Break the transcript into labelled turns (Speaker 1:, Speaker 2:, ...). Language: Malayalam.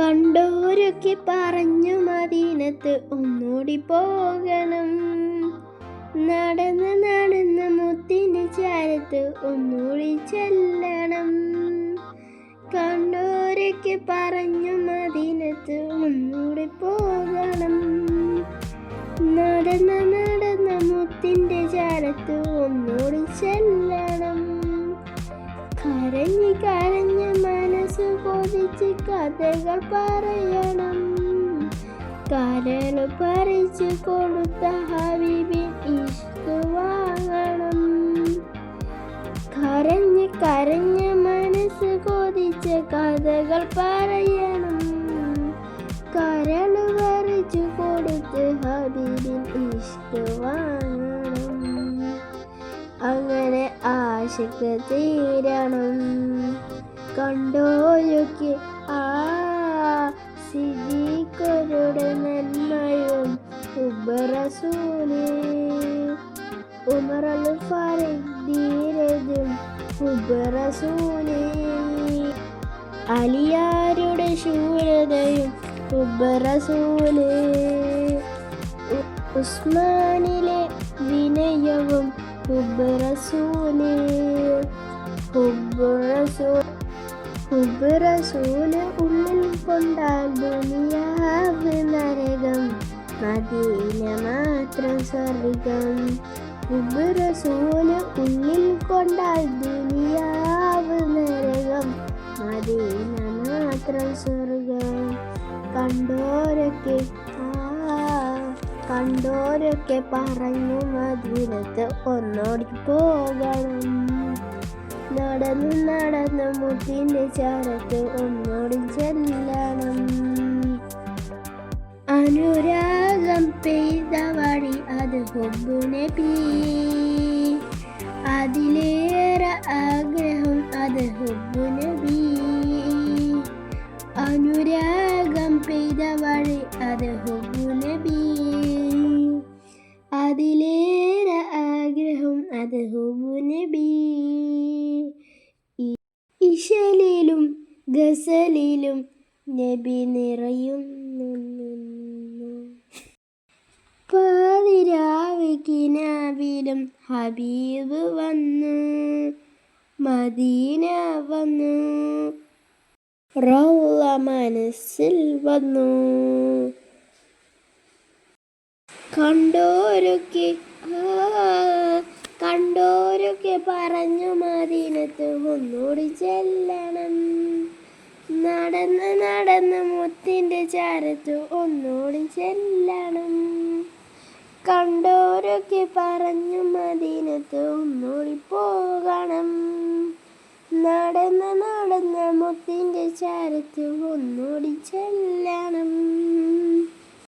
Speaker 1: കണ്ടോരൊക്കെ പറഞ്ഞു മദീനത്ത് ഒന്നോടി പോകണം. നടന്ന് നടന്ന് മുത്തിന് ചാരത്ത് ഒന്നോടി ചെല്ലണം. കണ്ടോരൊക്കെ പറഞ്ഞു മദീനത്ത് ഒന്നോടി പോകണം. നടന്ന് നടന്ന് മുത്തിന്റെ ചാരത്ത് ഒന്നോടി ചെല്ലണം. കൊതിച്ച് കഥകൾ പറയണം. കരൾ പറിച്ചു കൊടുത്ത ഹബീബിൻ ഇഷ്ടു വാങ്ങണം. കരഞ്ഞ് കരഞ്ഞ് മനസ്സ് കൊതിച്ച് കഥകൾ പറയണം. കരൾ പറിച്ചു കൊടുത്ത് ഹബീബിൻ ഇഷ്ടു വാങ്ങണം. അങ്ങനെ ആശക്ക് തീരണം കണ്ടോയൊക്കെ ആ സിദ്ദീഖരുടെ നന്മയും ഉബറസൂൽ. ഉമറൽ ഫറീരതും ധീരതും അലിയാരുടെ ശൂരതയും ഉബറസൂൽ. ഉസ്മാനിലെ വിനയവും ഉള്ളിൽ കൊണ്ടാൽ ദുനിയാവ് നരകം മദീന മാത്രം സ്വർഗം. ഉബ്രസൂന് ഉള്ളിൽ കൊണ്ടാൽ ദുനിയാവ് നരകം മദീന മാത്രം സ്വർഗം. കണ്ടോരൊക്കെ കണ്ടോരൊക്കെ പറഞ്ഞു മദീനത്ത് ഒന്നോടി പോകണം. നടന്നു നടന്ന് മുട്ടിന്റെ ചാരത്ത് ഒന്നോടി ചെല്ലണം. അനുരാഗം പെയ്ത വഴി അത് കൊമ്പിനെ പീ. അതിലേറെ ആഗ്രഹം അത് ഹൊബു പെയ്ത വഴി അത് ഹൊബു നബി അതിലേറെ ആഗ്രഹം അത് ഹൊബു നബി ഇ- ഇശലിലും ഗസലിലും നബി നിറയുന്നു പാതിരാവിക്കിനാവിലും ഹബീബ് വന്നു മദീന വന്നു. റൗള മനസ്സിൽ വന്നു കണ്ടോരൊക്കെ കണ്ടോരൊക്കെ പറഞ്ഞു മദീനത്ത് ഒന്നോടി ചെല്ലണം. നടന്ന് നടന്ന് മുത്തിന്റെ ചാരത്ത് ഒന്നോടി ചെല്ലണം. കണ്ടോരൊക്കെ പറഞ്ഞു മദീനത്ത് ഒന്നോടി പോകണം നടന്ന് നടന്ന് മുത്തിന്റെ ചാരത്ത് ഒന്നോടി ചെല്ലണം.